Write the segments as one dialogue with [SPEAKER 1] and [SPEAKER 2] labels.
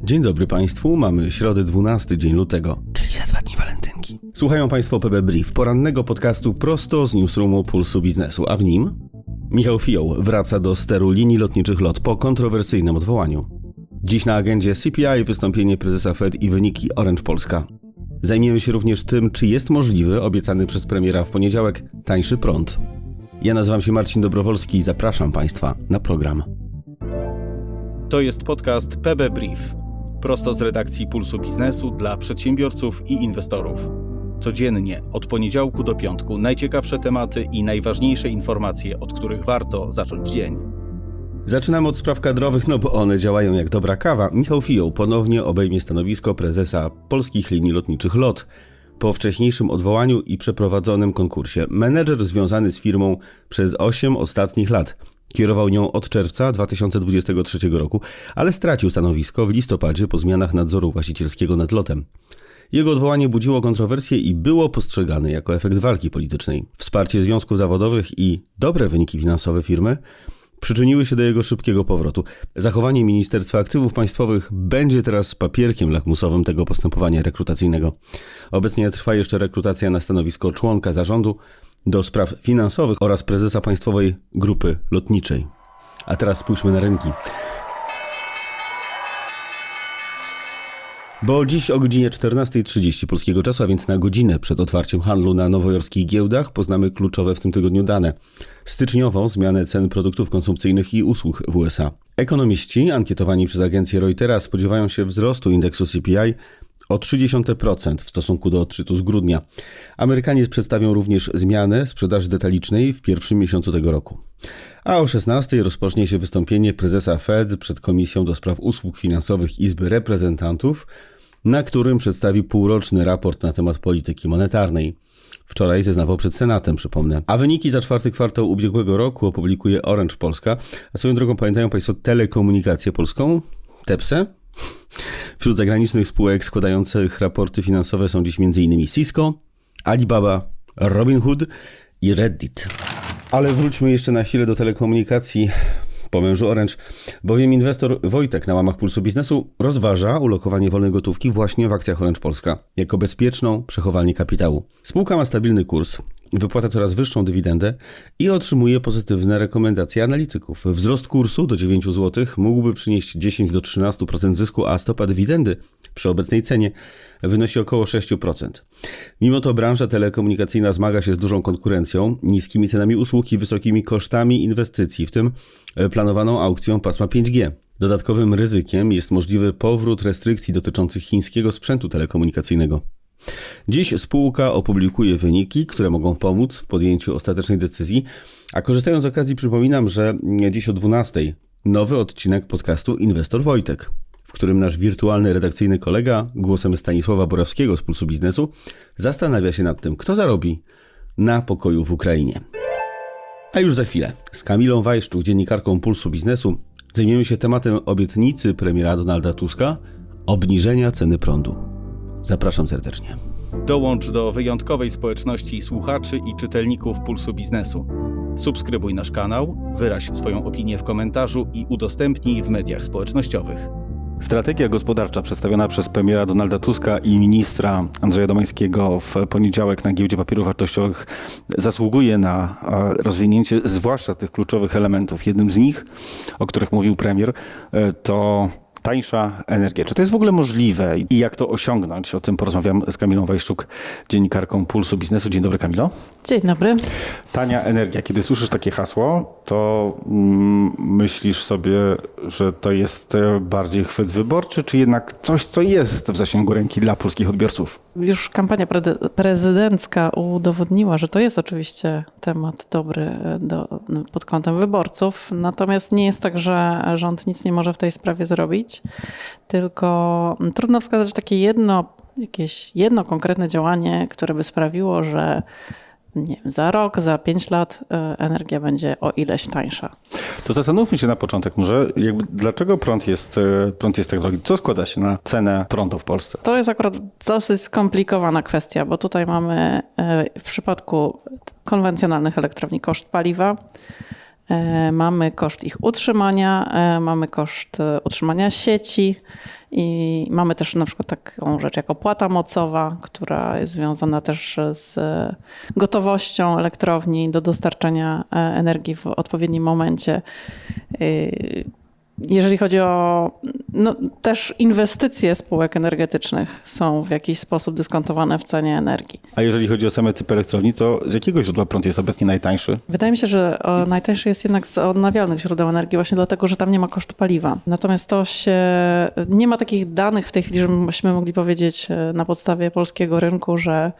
[SPEAKER 1] Dzień dobry Państwu, mamy środę 12 dzień lutego, czyli za dwa dni walentynki. Słuchają Państwo PB Brief, porannego podcastu prosto z newsroomu Pulsu Biznesu, a w nim Michał Fioł wraca do steru linii lotniczych LOT po kontrowersyjnym odwołaniu. Dziś na agendzie CPI wystąpienie prezesa Fed i wyniki Orange Polska. Zajmiemy się również tym, czy jest możliwy obiecany przez premiera w poniedziałek tańszy prąd. Ja nazywam się Marcin Dobrowolski i zapraszam Państwa na program.
[SPEAKER 2] To jest podcast PB Brief. Prosto z redakcji Pulsu Biznesu dla przedsiębiorców i inwestorów. Codziennie, od poniedziałku do piątku, najciekawsze tematy i najważniejsze informacje, od których warto zacząć dzień.
[SPEAKER 1] Zaczynamy od spraw kadrowych, no bo one działają jak dobra kawa. Michał Fioł ponownie obejmie stanowisko prezesa polskich linii lotniczych LOT. Po wcześniejszym odwołaniu i przeprowadzonym konkursie, menedżer związany z firmą przez 8 ostatnich lat. Kierował nią od czerwca 2023 roku, ale stracił stanowisko w listopadzie po zmianach nadzoru właścicielskiego nad lotem. Jego odwołanie budziło kontrowersje i było postrzegane jako efekt walki politycznej. Wsparcie związków zawodowych i dobre wyniki finansowe firmy przyczyniły się do jego szybkiego powrotu. Zachowanie Ministerstwa Aktywów Państwowych będzie teraz papierkiem lakmusowym tego postępowania rekrutacyjnego. Obecnie trwa jeszcze rekrutacja na stanowisko członka zarządu do spraw finansowych oraz prezesa Państwowej Grupy Lotniczej. A teraz spójrzmy na rynki. Bo dziś o godzinie 14.30 polskiego czasu, a więc na godzinę przed otwarciem handlu na nowojorskich giełdach, poznamy kluczowe w tym tygodniu dane. Styczniową zmianę cen produktów konsumpcyjnych i usług w USA. Ekonomiści ankietowani przez agencję Reutera spodziewają się wzrostu indeksu CPI o 0,3% w stosunku do odczytu z grudnia. Amerykanie przedstawią również zmianę sprzedaży detalicznej w pierwszym miesiącu tego roku. A o 16 rozpocznie się wystąpienie prezesa Fed przed Komisją do Spraw Usług Finansowych Izby Reprezentantów, na którym przedstawi półroczny raport na temat polityki monetarnej. Wczoraj zeznawał przed Senatem, przypomnę. A wyniki za czwarty kwartał ubiegłego roku opublikuje Orange Polska. A swoją drogą pamiętają Państwo Telekomunikację Polską? TEPSE? Wśród zagranicznych spółek składających raporty finansowe są dziś m.in. Cisco, Alibaba, Robinhood i Reddit. Ale wróćmy jeszcze na chwilę do telekomunikacji po mężu Orange, bowiem inwestor Wojtek na łamach Pulsu Biznesu rozważa ulokowanie wolnej gotówki właśnie w akcjach Orange Polska jako bezpieczną przechowalnię kapitału. Spółka ma stabilny kurs, wypłaca coraz wyższą dywidendę i otrzymuje pozytywne rekomendacje analityków. Wzrost kursu do 9 zł mógłby przynieść 10 do 13% zysku, a stopa dywidendy przy obecnej cenie wynosi około 6%. Mimo to branża telekomunikacyjna zmaga się z dużą konkurencją, niskimi cenami usług i wysokimi kosztami inwestycji, w tym planowaną aukcją pasma 5G. Dodatkowym ryzykiem jest możliwy powrót restrykcji dotyczących chińskiego sprzętu telekomunikacyjnego. Dziś spółka opublikuje wyniki, które mogą pomóc w podjęciu ostatecznej decyzji, a korzystając z okazji przypominam, że dziś o 12 nowy odcinek podcastu Inwestor Wojtek, w którym nasz wirtualny redakcyjny kolega głosem Stanisława Borowskiego z Pulsu Biznesu zastanawia się nad tym, kto zarobi na pokoju w Ukrainie. A już za chwilę z Kamilą Wajszczuk, dziennikarką Pulsu Biznesu, zajmiemy się tematem obietnicy premiera Donalda Tuska obniżenia ceny prądu. Zapraszam serdecznie.
[SPEAKER 2] Dołącz do wyjątkowej społeczności słuchaczy i czytelników Pulsu Biznesu. Subskrybuj nasz kanał, wyraź swoją opinię w komentarzu i udostępnij w mediach społecznościowych.
[SPEAKER 3] Strategia gospodarcza przedstawiona przez premiera Donalda Tuska i ministra Andrzeja Domańskiego w poniedziałek na giełdzie papierów wartościowych zasługuje na rozwinięcie zwłaszcza tych kluczowych elementów. Jednym z nich, o których mówił premier, to tańsza energia. Czy to jest w ogóle możliwe i jak to osiągnąć? O tym porozmawiam z Kamilą Wajszczuk, dziennikarką Pulsu Biznesu. Dzień dobry, Kamilo.
[SPEAKER 4] Dzień dobry.
[SPEAKER 3] Tania energia. Kiedy słyszysz takie hasło, to mm, myślisz sobie, że to jest bardziej chwyt wyborczy, czy jednak coś, co jest w zasięgu ręki dla polskich odbiorców?
[SPEAKER 4] Już kampania pre prezydencka udowodniła, że to jest oczywiście temat dobry do, pod kątem wyborców, natomiast nie jest tak, że rząd nic nie może w tej sprawie zrobić, tylko trudno wskazać takie jedno, jakieś jedno konkretne działanie, które by sprawiło, że nie wiem, za rok, za pięć lat energia będzie o ileś tańsza.
[SPEAKER 3] To zastanówmy się na początek może, jakby, dlaczego prąd jest, prąd jest tak drogi? Co składa się na cenę prądu w Polsce?
[SPEAKER 4] To jest akurat dosyć skomplikowana kwestia, bo tutaj mamy w przypadku konwencjonalnych elektrowni koszt paliwa, Mamy koszt ich utrzymania, e, mamy koszt e, utrzymania sieci i mamy też na przykład taką rzecz jak opłata mocowa, która jest związana też z e, gotowością elektrowni do dostarczania e, energii w odpowiednim momencie. Jeżeli chodzi o no, też inwestycje spółek energetycznych są w jakiś sposób dyskontowane w cenie energii.
[SPEAKER 3] A jeżeli chodzi o same typy elektrowni, to z jakiego źródła prąd jest obecnie najtańszy?
[SPEAKER 4] Wydaje mi się, że najtańszy jest jednak z odnawialnych źródeł energii, właśnie dlatego, że tam nie ma kosztu paliwa. Natomiast to się. Nie ma takich danych w tej chwili, żebyśmy mogli powiedzieć e, na podstawie polskiego rynku, że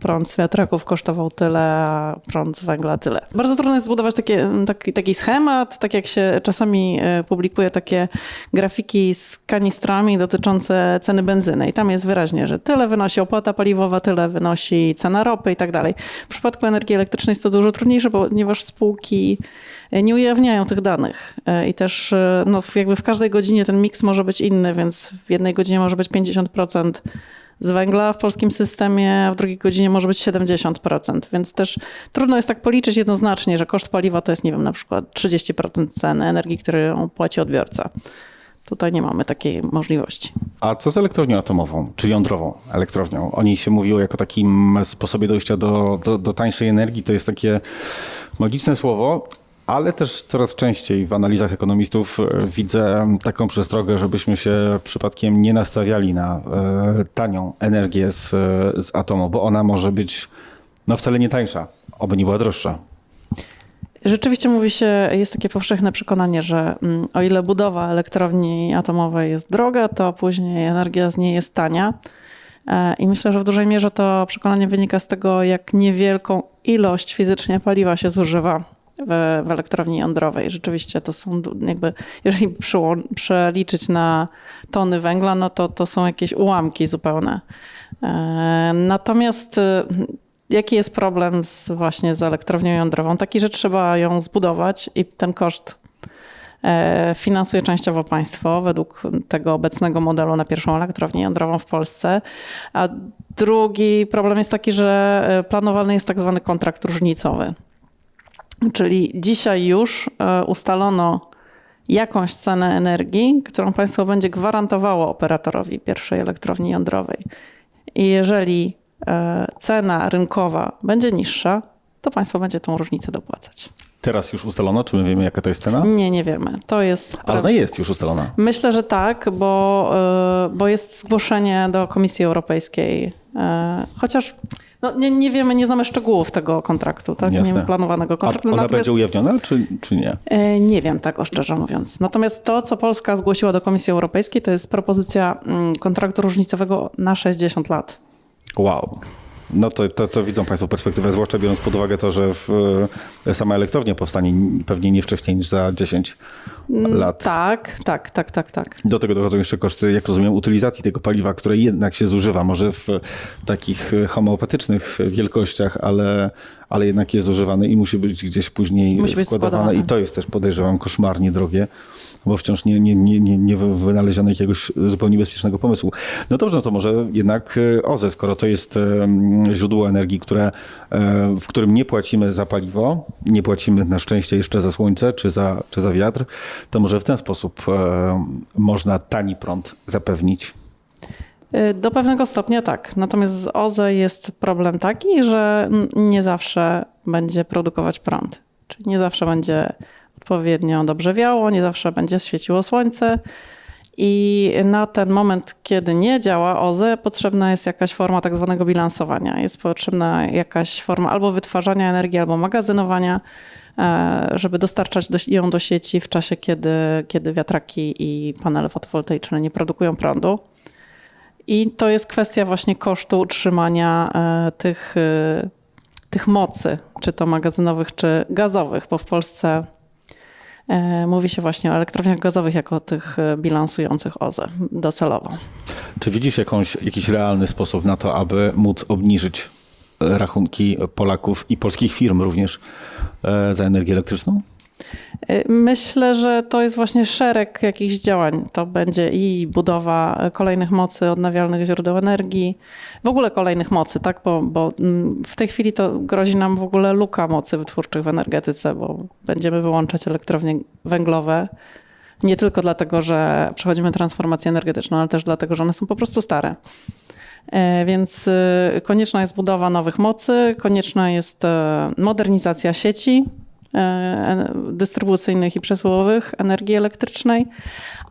[SPEAKER 4] prąd z wiatraków kosztował tyle, a prąd z węgla tyle. Bardzo trudno jest zbudować takie, taki, taki schemat, tak jak się czasami e, publikuje takie grafiki z kanistrami dotyczące ceny benzyny. I tam jest wyraźnie, że tyle wynosi opłata paliwowa, tyle wynosi cena ropy i tak dalej. W przypadku energii elektrycznej jest to dużo trudniejsze, ponieważ spółki nie ujawniają tych danych. E, I też e, no, jakby w każdej godzinie ten miks może być inny, więc w jednej godzinie może być 50% z węgla w polskim systemie, w drugiej godzinie może być 70%, więc też trudno jest tak policzyć jednoznacznie, że koszt paliwa to jest, nie wiem, na przykład 30% ceny energii, którą płaci odbiorca. Tutaj nie mamy takiej możliwości.
[SPEAKER 3] A co z elektrownią atomową, czy jądrową elektrownią? O niej się mówiło jako takim sposobie dojścia do, do, do tańszej energii. To jest takie magiczne słowo, ale też coraz częściej w analizach ekonomistów e, widzę taką przestrogę, żebyśmy się przypadkiem nie nastawiali na e, tanią energię z, e, z atomu, bo ona może być no wcale nie tańsza, oby nie była droższa.
[SPEAKER 4] Rzeczywiście mówi się, jest takie powszechne przekonanie, że mm, o ile budowa elektrowni atomowej jest droga, to później energia z niej jest tania. I myślę, że w dużej mierze to przekonanie wynika z tego, jak niewielką ilość fizycznie paliwa się zużywa w, w elektrowni jądrowej. Rzeczywiście to są jakby, jeżeli przeliczyć na tony węgla, no to to są jakieś ułamki zupełne. E, Natomiast e, jaki jest problem z, właśnie z elektrownią jądrową? Taki, że trzeba ją zbudować i ten koszt e, finansuje częściowo państwo według tego obecnego modelu na pierwszą elektrownię jądrową w Polsce. A drugi problem jest taki, że e, planowany jest tak zwany kontrakt różnicowy. Czyli dzisiaj już e, ustalono jakąś cenę energii, którą państwo będzie gwarantowało operatorowi pierwszej elektrowni jądrowej. I jeżeli e, cena rynkowa będzie niższa, to państwo będzie tą różnicę dopłacać.
[SPEAKER 3] Teraz już ustalono, czy my wiemy, jaka to jest cena?
[SPEAKER 4] Nie, nie wiemy. To jest.
[SPEAKER 3] Ale ona jest już ustalona.
[SPEAKER 4] Myślę, że tak, bo, e, bo jest zgłoszenie do Komisji Europejskiej. e, Chociaż no, nie, nie wiemy, nie znamy szczegółów tego kontraktu, tak? Nie
[SPEAKER 3] Jasne.
[SPEAKER 4] mamy planowanego
[SPEAKER 3] A
[SPEAKER 4] kontraktu.
[SPEAKER 3] ona
[SPEAKER 4] Natomiast-
[SPEAKER 3] będzie ujawniona, czy, czy nie?
[SPEAKER 4] E, Nie wiem tego szczerze mówiąc. Natomiast to, co Polska zgłosiła do Komisji Europejskiej, to jest propozycja mm, kontraktu różnicowego na 60 lat.
[SPEAKER 3] Wow. No to, to, to widzą Państwo perspektywę, zwłaszcza biorąc pod uwagę to, że w, e, sama elektrownia powstanie pewnie nie wcześniej niż za 10 lat.
[SPEAKER 4] Tak, tak, tak, tak, tak.
[SPEAKER 3] Do tego dochodzą jeszcze koszty, jak rozumiem, utylizacji tego paliwa, które jednak się zużywa, może w takich e, homeopatycznych wielkościach, ale, ale jednak jest zużywane i musi być gdzieś później
[SPEAKER 4] Musi być
[SPEAKER 3] składowane.
[SPEAKER 4] składowane.
[SPEAKER 3] I to jest też, podejrzewam, koszmarnie drogie, bo wciąż nie, nie, nie, nie, nie wynaleziono jakiegoś zupełnie bezpiecznego pomysłu. No dobrze, no to może jednak e, OZE, skoro to jest źródło energii, które, e, w którym nie płacimy za paliwo, nie płacimy na szczęście jeszcze za słońce czy za, czy za wiatr, to może w ten sposób e, można tani prąd zapewnić.
[SPEAKER 4] Do pewnego stopnia tak. Natomiast z OZE jest problem taki, że nie zawsze będzie produkować prąd. Czyli nie zawsze będzie odpowiednio dobrze wiało, nie zawsze będzie świeciło słońce. I na ten moment, kiedy nie działa OZE, potrzebna jest jakaś forma tak zwanego bilansowania. Jest potrzebna jakaś forma albo wytwarzania energii, albo magazynowania, e, żeby dostarczać do, ją do sieci w czasie, kiedy, kiedy wiatraki i panele fotowoltaiczne nie produkują prądu. I to jest kwestia właśnie kosztu utrzymania e, tych, e, tych mocy, czy to magazynowych, czy gazowych, bo w Polsce mówi się właśnie o elektrowniach gazowych jako tych e, bilansujących OZE docelowo.
[SPEAKER 3] Czy widzisz jakąś, jakiś realny sposób na to, aby móc obniżyć e, rachunki Polaków i polskich firm również e, za energię elektryczną?
[SPEAKER 4] Y, Myślę, że to jest właśnie szereg jakichś działań. To będzie i budowa kolejnych mocy odnawialnych źródeł energii, w ogóle kolejnych mocy, tak? Bo, bo mm, w tej chwili to grozi nam w ogóle luka mocy wytwórczych w energetyce, bo będziemy wyłączać elektrownie węglowe. Nie tylko dlatego, że przechodzimy transformację energetyczną, ale też dlatego, że one są po prostu stare. E, Więc y, konieczna jest budowa nowych mocy, konieczna jest e, modernizacja sieci dystrybucyjnych i przesyłowych energii elektrycznej,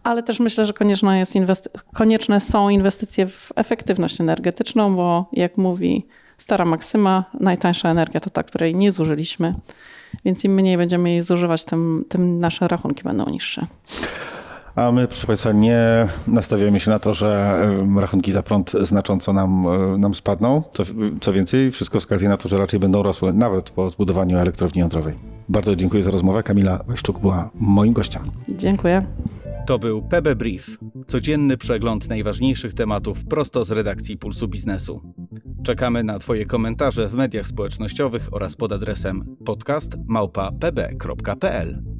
[SPEAKER 4] ale też myślę, że jest konieczne są inwestycje w efektywność energetyczną, bo jak mówi stara maksyma, najtańsza energia to ta, której nie zużyliśmy. Więc im mniej będziemy jej zużywać, tym, tym nasze rachunki będą niższe.
[SPEAKER 3] A my, proszę Państwa, nie nastawiamy się na to, że rachunki za prąd znacząco nam, e, nam spadną. Co, co więcej, wszystko wskazuje na to, że raczej będą rosły, nawet po zbudowaniu elektrowni jądrowej. Bardzo dziękuję za rozmowę. Kamila Wajszczuk była moim gościem.
[SPEAKER 4] Dziękuję.
[SPEAKER 2] To był PB Brief, codzienny przegląd najważniejszych tematów prosto z redakcji Pulsu Biznesu. Czekamy na Twoje komentarze w mediach społecznościowych oraz pod adresem podcast małpa pb.pl.